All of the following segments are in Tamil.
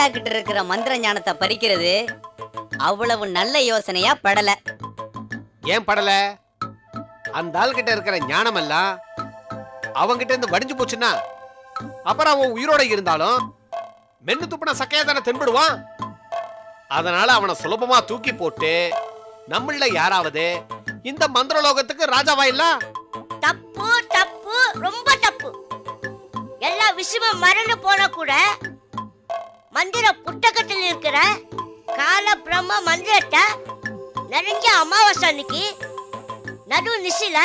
மாயா கிட்ட இருக்கிற மந்திர ஞானத்தை பறிக்கிறது அவ்வளவு நல்ல யோசனையா படல. ஏன் படல? அந்த ஆள் கிட்ட இருக்கிற ஞானம் எல்லாம் அவங்கிட்ட இருந்து வடிஞ்சு போச்சுன்னா அப்புறம் அவன் உயிரோட இருந்தாலும் மென்னு துப்புன சக்கையா தானே தென்படுவான்? அதனால அவனை சுலபமா தூக்கி போட்டு நம்மள யாராவது இந்த மந்திரலோகத்துக்கு ராஜாவா இல்ல? தப்பு தப்பு ரொம்ப தப்பு. எல்லா விஷயமும் மறந்து போனா கூட மந்திர புத்தகத்தில் இருக்கிற கால பிரம்ம மந்திரத்தை நிறைஞ்ச அமாவாசை அன்னைக்கு நடு நிசில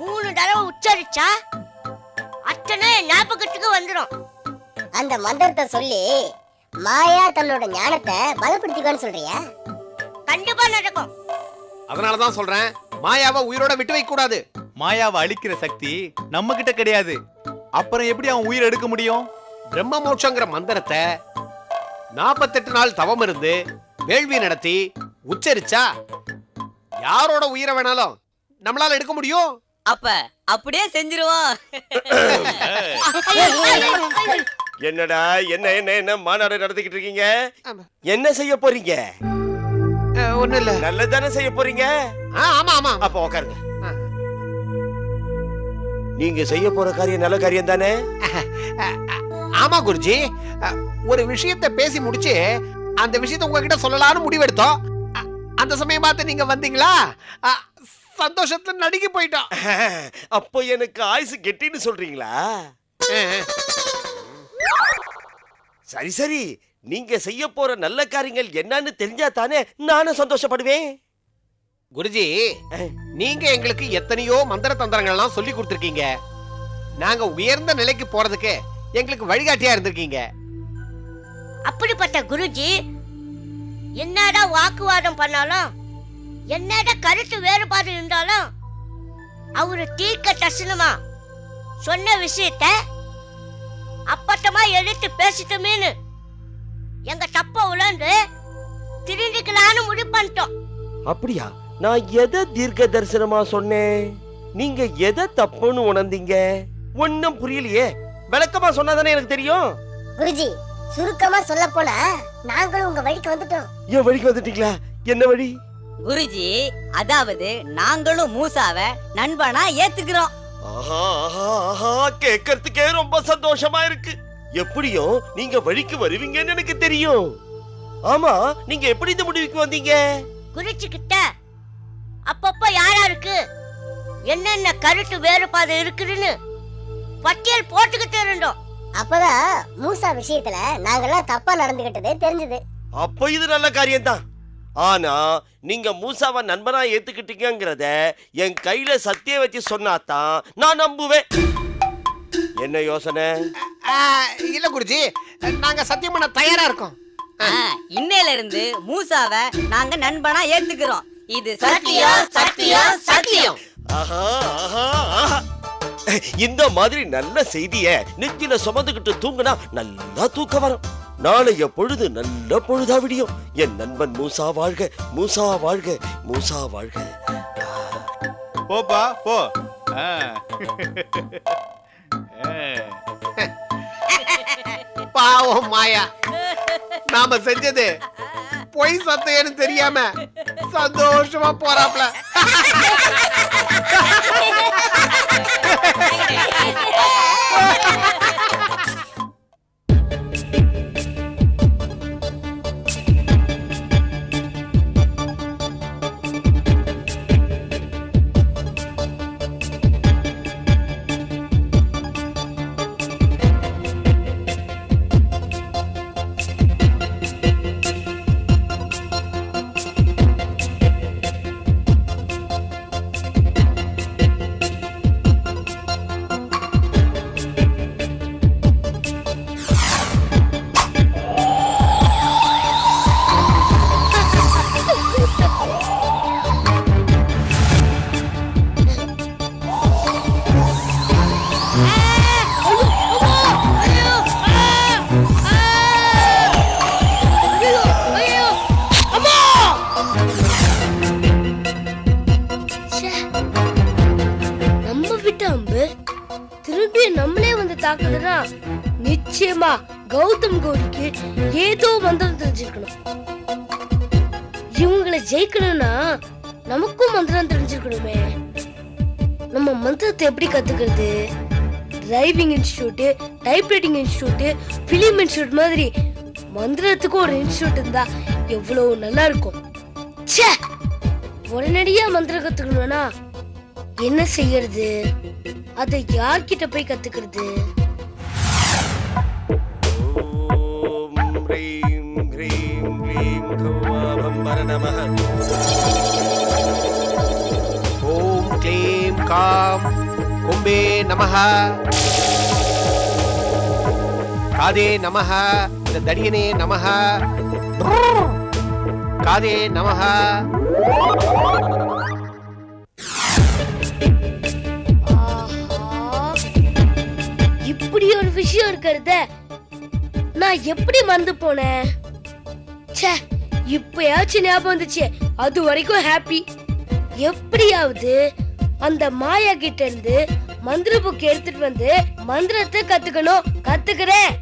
மூணு தடவை உச்சரிச்சா அத்தனை ஞாபகத்துக்கு வந்துடும் அந்த மந்திரத்தை சொல்லி மாயா தன்னோட ஞானத்தை பலப்படுத்திக்கோன்னு சொல்றியா? கண்டிப்பா நடக்கும். அதனாலதான் சொல்றேன் மாயாவை உயிரோட விட்டு வைக்க கூடாது. மாயாவை அழிக்கிற சக்தி நம்ம கிட்ட கிடையாது. அப்புறம் எப்படி அவன் உயிர் எடுக்க முடியும்? பிரம்ம மோட்சங்கிற மந்திரத்தை நாற்பத்தெட்டு நாள் தவம் இருந்து வேள்வி நடத்தி உச்சரிச்சா யாரோட உயிரை வேணாலும் நம்மளால எடுக்க முடியும்? அப்ப அப்படியே செஞ்சிருவோம். என்னடா என்ன என்ன என்ன மாநாடு நடத்திக்கிட்டு இருக்கீங்க. என்ன செய்ய போறீங்க? ஒண்ணு இல்ல. நல்லதானே செய்ய போறீங்க? ஆமா ஆமா. அப்ப உட்காருங்க. நீங்க செய்ய போற காரியம் நல்ல காரியம் தானே? ஆமா குருஜி. ஒரு விஷயத்தை பேசி முடிச்சு அந்த விஷயத்தை உங்ககிட்ட சொல்லலாம்னு முடிவெடுத்தோம். அந்த சமயம் பார்த்து நீங்க வந்தீங்களா? சந்தோஷத்துல நடுங்கி போயிட்டோம். அப்போ எனக்கு ஆயுசு கெட்டின்னு சொல்றீங்களா? சரி சரி. நீங்க செய்ய போற நல்ல காரியங்கள் என்னன்னு தெரிஞ்சா தானே நானும் சந்தோஷப்படுவேன். குருஜி நீங்க எங்களுக்கு எத்தனையோ மந்திர தந்திரங்கள்லாம் சொல்லி கொடுத்துருக்கீங்க. நாங்க உயர்ந்த நிலைக்கு போறதுக்கு எங்களுக்கு வழிகாட்டியா இருந்திருக்கீங்க. அப்படிப்பட்ட குருஜி என்னடா வாக்குவாதம் பண்ணாலும் என்னடா கருத்து வேறுபாடு இருந்தாலும் அவரு தீர்க்க தரிசனமா சொன்ன விஷயத்த அப்பட்டமா எடுத்து பேசிட்டோமேனு எங்க தப்ப உணர்ந்து திருந்திக்கலான்னு முடிவு பண்ணிட்டோம். அப்படியா? நான் எதை தீர்க்க தரிசனமா சொன்னேன்? நீங்க எதை தப்புன்னு உணர்ந்தீங்க? ஒன்னும் புரியலையே. விளக்கமா சொன்னாதானே எனக்கு தெரியும்? குருஜி சுருக்கமா சொல்ல போனா நாங்களும் உங்க வழிக்கு வந்துட்டோம். என் வழிக்கு வந்துட்டீங்களா? என்ன வழி? குருஜி அதாவது நாங்களும் மூசாவை நண்பனா ஏத்துக்கிறோம். ஆஹா ஆஹா ஆஹா கேட்கறதுக்கே ரொம்ப சந்தோஷமா இருக்கு. எப்படியும் நீங்க வழிக்கு வருவீங்கன்னு எனக்கு தெரியும். ஆமா நீங்க எப்படி இந்த முடிவுக்கு வந்தீங்க? குருஜி கிட்ட அப்பப்ப யாராருக்கு என்னென்ன கருத்து வேறுபாடு இருக்குதுன்னு பட்டியல் போட்டுக்கிட்டு இருந்தோம். அப்பதான் மூசா விஷயத்துல நாங்கெல்லாம் தப்பா நடந்துகிட்டதே தெரிஞ்சது. அப்ப இது நல்ல காரியம்தான். ஆனா நீங்க மூசாவை நண்பனா ஏத்துக்கிட்டீங்கங்கிறத என் கையில சத்திய வச்சு சொன்னாதான் நான் நம்புவேன். என்ன யோசனை? ஆ, இல்ல குருஜி நாங்க சத்தியம் பண்ண தயாரா இருக்கோம். இன்னையில இருந்து மூசாவை நாங்க நண்பனா ஏத்துக்கிறோம். இது சத்தியம் சத்தியம் சத்தியம். ஆஹா, ஆஹா, ஆஹா. இந்த மாதிரி நல்ல செய்திய நெத்தியில சுமந்துகிட்டு தூங்குனா நல்லா தூக்கம் வரும். நாளைய பொழுது நல்ல பொழுதா விடியும். என் நண்பன் மூசா வாழ்க மூசா வாழ்க மூசா வாழ்க. போப்பா போ. பாவம் மாயா. நாம செஞ்சது பொய் சத்தையன்னு தெரியாம சந்தோஷமா போறாப்ல. Yeah. நம்ம நிச்சயமா கௌதம் கோடிக்கு ஏதோ மந்திரம் தெரிஞ்சிருக்கணும். இவங்களை ஜெயிக்கணும்னா நமக்கும் மந்திரம் தெரிஞ்சிருக்கணுமே. நம்ம மந்திரத்தை எப்படி கத்துக்கிறது? Driving institute typewriting institute film institute மாதிரி மந்திரத்துக்கு ஒரு இன்ஸ்டியூட் இருந்தா எவ்வளவு நல்லா இருக்கும். ச்சே! உடனடியா மந்திரம் கத்துக்கணும்னா என்ன செய்யறது? அதை யார்கிட்ட போய் கத்துக்கிறது? காம். கும்பே நமஹ. காதே நமஹ. இந்த தடியனே நமஹ. காதே நமஹ. இப்படி ஒரு விஷயம் இருக்கிறத நான் எப்படி மறந்து போனேன்? ச்சே இப்பயாச்சும் ஞாபகம் வந்துச்சு. அது வரைக்கும் ஹாப்பி எப்படியாவது அந்த மாயா கிட்ட இருந்து மந்திர புக் எடுத்துட்டு வந்து மந்திரத்தை கத்துக்கணும். கத்துக்கிறேன்.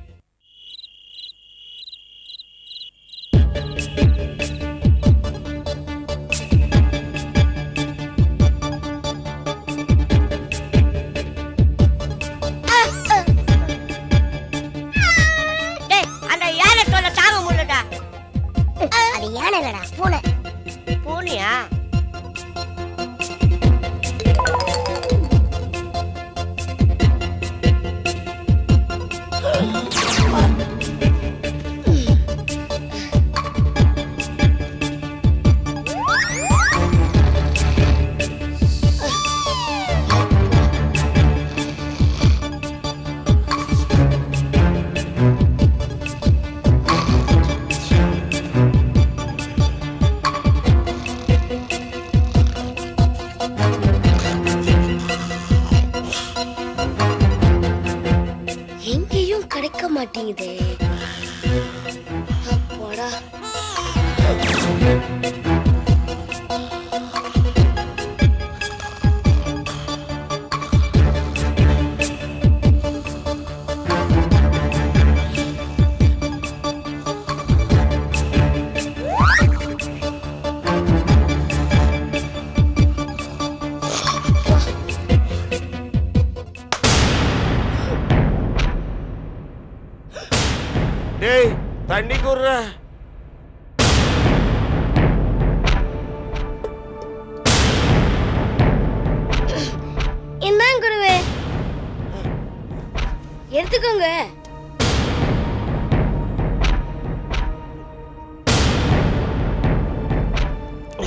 எடுத்துக்கோங்க.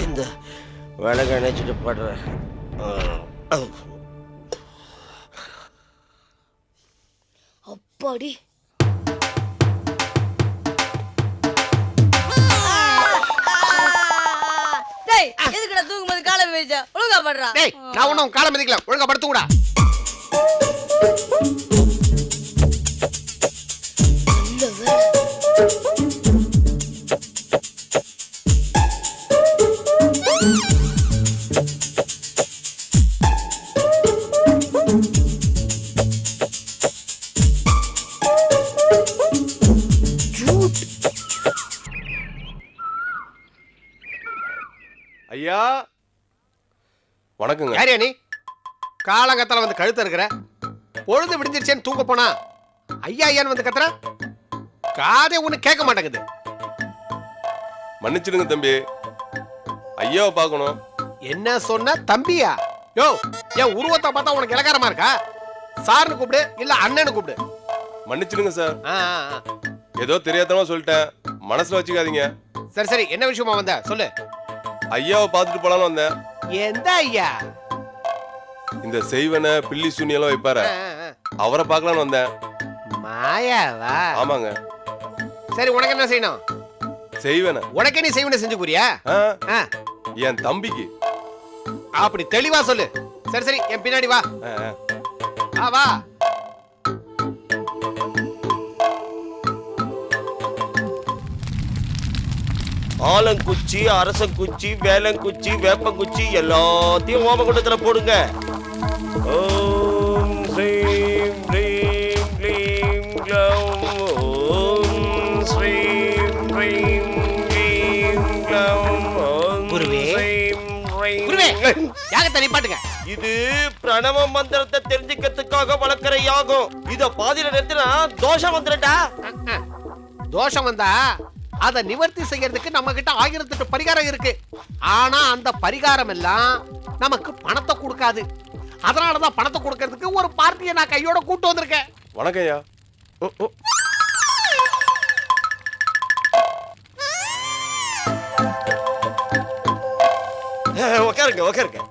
இந்த விலக நினைச்சிட்டு படுறேன் அப்பாடி. டேய் எதுக்குடா தூங்கும்போது காலை மிதிச்சா? ஒழுங்கா பண்றா டேய் நான் ஒன்றும் காலம் மிதிக்கல. ஒழுங்கா படுத்து வணக்கங்க. யாரியா நீ? காலங்கத்தால வந்து கழுத்து இருக்கிற பொழுது விடிஞ்சிருச்சேன்னு தூங்க போனா? ஐயா ஐயான்னு வந்து கத்துற? காதே ஒண்ணு கேட்க மாட்டேங்குது. மன்னிச்சிடுங்க தம்பி. ஐயாவை பார்க்கணும். என்ன சொன்ன தம்பியா? யோ என் உருவத்தை பார்த்தா உனக்கு இலக்காரமா இருக்கா? சார்னு கூப்பிடு இல்ல அண்ணன்னு கூப்பிடு. மன்னிச்சிடுங்க சார். ஏதோ தெரியாதனமா சொல்லிட்டேன். மனசுல வச்சுக்காதீங்க. சரி சரி என்ன விஷயமா வந்த? சொல்லு. ஐயாவை பார்த்துட்டு போலான்னு வந்தேன். எந்த ஐயா இந்த செய்வன பில்லி சூனியெல்லாம் வைப்பாரு. அவரை பார்க்கலான்னு வந்தேன். மாயாவா? ஆமாங்க. சரி உனக்கு என்ன செய்யணும்? செய்வன. உனக்கே நீ செய்வன செஞ்சு புரியா என் தம்பிக்கு. அப்படி தெளிவா சொல்லு. சரி சரி என் பின்னாடி வா வா. ஆலங்குச்சி அரசங்குச்சி வேலங்குச்சி வேப்பங்குச்சி எல்லாத்தையும் ஓமகுண்டத்தில் போடுங்க. ஓம் ஸ்ரீம் ஹ்ரீம் க்ளீம் ஓம் ஸ்ரீம் ஹ்ரீம் க்ளீம் க்ளௌம் குருவே. இது பிரணவ மந்திரத்தை தெரிஞ்சுக்கிறதுக்காக வளர்க்கிற யாகம். இத பாதியில நிறுத்தினா தோஷம் வந்துடா தோஷம் வந்தா அதை நிவர்த்தி செய்யறதுக்கு நம்ம கிட்ட ஆயிரத்தெட்டு பரிகாரம் இருக்கு. ஆனா அந்த பரிகாரம் எல்லாம் நமக்கு பணத்தை கொடுக்காது. அதனாலதான் பணத்தை கொடுக்கறதுக்கு ஒரு பார்ட்டியை நான் கையோட கூட்டு வந்திருக்கேன். வணக்கம் ஐயா. உட்காருங்க உட்காருங்க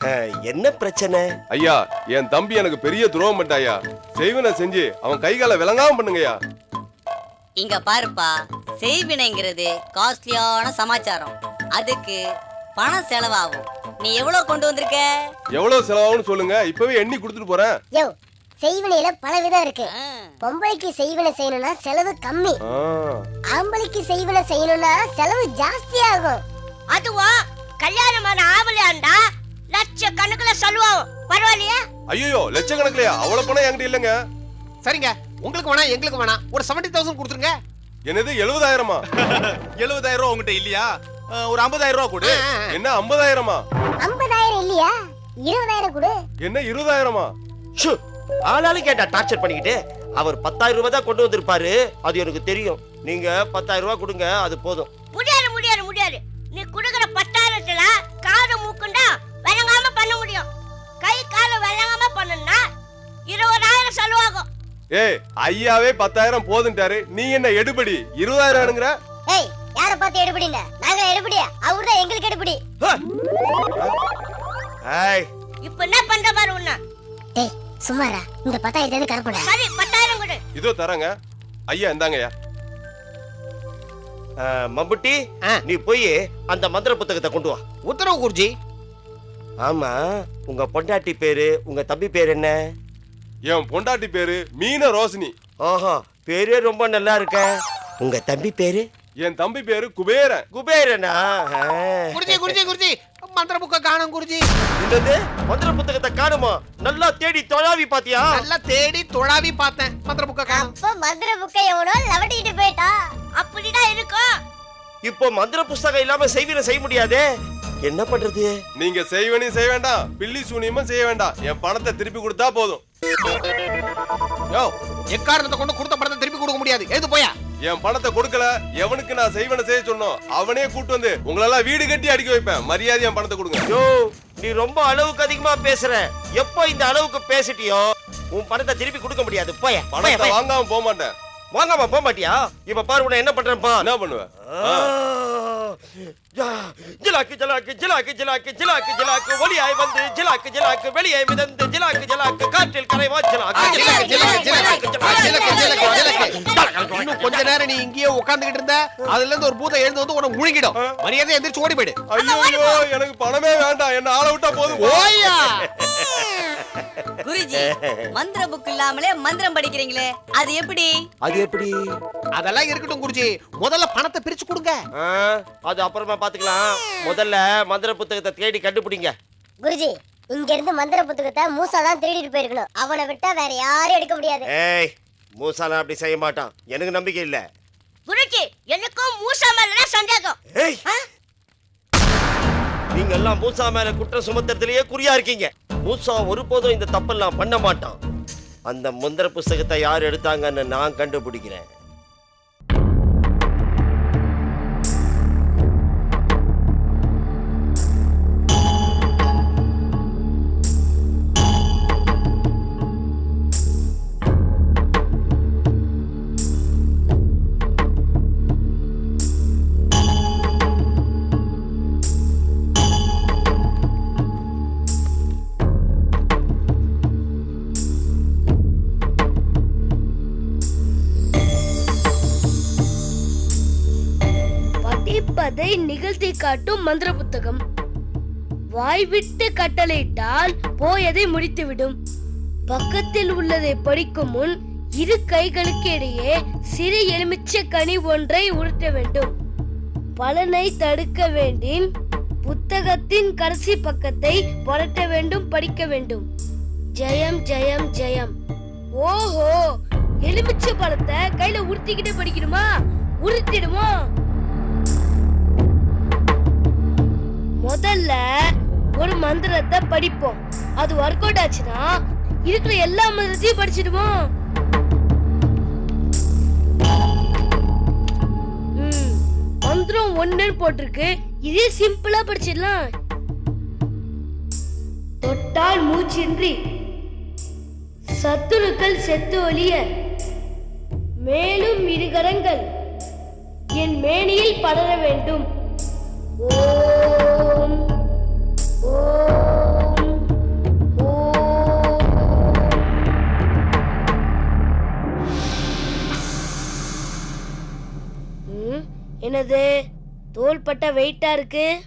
அஹ், என்ன பிரச்சனை? ஐயா என் தம்பி எனக்கு பெரிய துரோகம் பண்ணிட்டாயா செய்வனை செஞ்சு அவன் கை காலை விளங்காம பண்ணுங்கய்யா. இங்க பாருப்பா செய்வினைங்கிறது காஸ்ட்லியான சமாச்சாரம். அதுக்கு பணம் செலவாகும். நீ எவ்வளவு கொண்டு வந்திருக்க? எவ்வளவு செலவாகும்னு சொல்லுங்க. இப்பவே எண்ணி கொடுத்துட்டு போறேன். யோ செய்வினையில பல விதம் இருக்கு. பொம்பளைக்கு செய்வினை செய்யணும்னா செலவு கம்மி. ஆம்பளைக்கு செய்வினை செய்யணும்னா செலவு ஜாஸ்தி ஆகும் அதுவா? கல்யாணமான ஆவலையாண்டா லட்ச கணக்குல சொல்லுவோம் பரவாயில்லையா? ஐயோ லட்சக்கணக்கிலையா? அவ்வளவு பணம் என்கிட்ட இல்லைங்க. சரிங்க. உங்களுக்கு வேணாம் எங்களுக்கு வேணாம். ஒரு செவன்டி தௌசண்ட் கொடுத்துருங்க. என்னது எழுபதாயிரமா? எழுபதாயிரம் ரூபா உங்ககிட்ட இல்லையா? ஒரு ஐம்பதாயிரம் ரூபா கொடு. என்ன ஐம்பதாயிரமா? ஐம்பதாயிரம் இல்லையா? இருபதாயிரம் கொடு. என்ன இருபதாயிரமா? ஷு, ஆளாலும் கேட்டா டார்ச்சர் பண்ணிக்கிட்டு அவர் பத்தாயிரம் ரூபாய் தான் கொண்டு வந்திருப்பாரு. அது எனக்கு தெரியும். நீங்க பத்தாயிரம் ரூபாய் கொடுங்க அது போதும். முடியாது முடியாது முடியாது. நீ குடுக்குற பத்தாயிரத்துல காது மூக்குண்டா விளங்காம பண்ண முடியும். கை கால விளங்காம பண்ணணும்னா இருபதாயிரம் செலவாகும். ஏய் ஐயாவே பத்தாயிரம் போதுன்ட்டாரு. நீ என்ன எடுபடி? இருபதாயிரம் வேணுங்கிற? ஏய் யார பார்த்து எடுபடின நாங்க எடுபடியா? அவர்தான் எங்களுக்கு எடுபடி. ஏய். இப்ப என்ன பண்ற மாதிரி உன்ன? டேய் சும்மாரா. இந்த பத்தாயிரத்தி கரப்படா சரி பத்தாயிரம் கொடு. இதோ தரேங்க. ஐயா இந்தாங்கய்யா. மம்புட்டி ஆ. நீ போய் அந்த மந்திர புத்தகத்தை கொண்டு வா. உத்தரவு குருஜி. ஆமா உங்க பொண்டாட்டி பேரு உங்க தம்பி பேர் என்ன? என் பொண்டாட்டி பேரு மீன ரோஷினி. ஆஹா பேரே ரொம்ப நல்லா இருக்க. உங்க தம்பி பேரு? என் தம்பி பேரு குபேரன். குபேரனா. குருஜி குருஜி குருஜி. மந்திர புக்க காணும் குருஜி. என்னது? மந்திர புத்தகத்தை காணுமா? நல்லா தேடி தொழாவி பாத்தியா? நல்லா தேடி தொழாவி பார்த்தேன். மந்திர புக்க காணும். அப்ப மதுரை புக்கை எவனோ லவட்டிட்டு போயிட்டா? அப்படிதான் இருக்கும். இப்போ மந்திர புஸ்தகம் இல்லாம செய்வின செய்ய முடியாதே? என்ன பண்றது? நீங்க செய்வனையும் செய்ய வேண்டாம். பில்லி சூனியமும் செய்ய வேண்டாம். என் பணத்தை திருப்பி கொடுத்தா போதும். யோ எக்காரணத்தை கொண்டு கொடுத்த பணத்தை திருப்பி கொடுக்க முடியாது? எழுது போயா. என் பணத்தை கொடுக்கல. எவனுக்கு நான் செய்வனை செய்ய சொன்னோம்? அவனே கூட்டு வந்து உங்களெல்லாம் வீடு கட்டி அடிக்க வைப்பேன். மரியாதை என் பணத்தை கொடுங்க. யோ நீ ரொம்ப அளவுக்கு அதிகமா பேசுற. எப்போ இந்த அளவுக்கு பேசிட்டியோ உன் பணத்தை திருப்பி கொடுக்க முடியாது. போய பணத்தை வாங்காம போக மாட்டேன் வாங்காம போக மாட்டியா இப்ப பாரு உன்னை என்ன பண்றேன்ப்பா என்ன பண்ணுவேன் ஜிலாக்கு ஜிலாக்கு ஜிலாக்கு ஜிலாக்கு ஜிலாக்கு ஜிலாக்கு ஒளியாய் வந்து ஜிலாக்கு ஜிலாக்கு வெளியாய் மிதந்து ஜிலாக்கு ஜிலாக்கு காற்றில் கரைவா ஜிலாக்கு ஜிலக்கு, ஜிலக்கு, ஜிலக்கு. ஆ, ஜிலக்கு, ஜிலக்கு, ஜிலக்கு. ஜிலாக்கு இன்னும் கொஞ்ச நேரம் நீ இங்கேயே உட்கார்ந்துகிட்டு இருந்த அதுல இருந்து ஒரு பூதம் எழுந்து வந்து உனக்கு முழுங்கிடும் மரியாதை எந்திரிச்சு ஓடி போயிடு ஐயோ எனக்கு பணமே வேண்டாம் என்ன ஆள விட்டா போதும் ஓயா குருஜி மந்திர புக் இல்லாமலே மந்திரம் படிக்கிறீங்களே அது எப்படி? அது எப்படி? அதெல்லாம் இருக்கட்டும் குருஜி. முதல்ல பணத்தை பிரிச்சு கொடுங்க. அது அப்புறமா பாத்துக்கலாம். முதல்ல மந்திர புத்தகத்தை தேடி கண்டுபிடிங்க. குருஜி இங்க இருந்து மந்திர புத்தகத்தை மூசா தான் திருடிட்டு போயிருக்கணும். அவனை விட்டா வேற யாரும் எடுக்க முடியாது. ஏய் மூசாலாம் அப்படி செய்ய மாட்டான். எனக்கு நம்பிக்கை இல்ல. குருஜி எனக்கும் மூசா மேலதான் சந்தேகம். ஏய் நீங்க எல்லாம் மூசா மேல குற்றம் சுமத்துறதுலயே குறியா இருக்கீங்க. மூசா ஒருபோதும் இந்த தப்பெல்லாம் பண்ண மாட்டான். அந்த முந்திர புஸ்தகத்தை யார் எடுத்தாங்கன்னு நான் கண்டுபிடிக்கிறேன். அதை நிகழ்த்தி காட்டும் மந்திர புத்தகம். வாய்விட்டு கட்டளையிட்டால் போயதை முடித்துவிடும். பக்கத்தில் உள்ளதை படிக்கும் முன் இரு கைகளுக்கு இடையே சிறு எலுமிச்சை கனி ஒன்றை உருட்ட வேண்டும். பலனை தடுக்க வேண்டின் புத்தகத்தின் கடைசி பக்கத்தை புரட்ட வேண்டும் படிக்க வேண்டும். ஜெயம் ஜெயம் ஜெயம். ஓஹோ! எலுமிச்சை பழத்தை கையில உருட்டிக்கிட்டே படிக்கணுமா? உருட்டிடுமா மந்திரத்தை படிப்போம். அது ஒர்க் அவுட் ஆச்சுன்னா இருக்கிற எல்லா மந்திரத்தையும் படிச்சிடுவோம். மந்திரம் ஒண்ணுன்னு போட்டிருக்கு. இதே சிம்பிளா படிச்சிடலாம். தொட்டால் மூச்சின்றி சத்துருக்கள் செத்து ஒளிய மேலும் இருகரங்கள் என் மேனியில் படர வேண்டும். ஓ என்னது? தோள்பட்ட வெயிட்டா இருக்கு?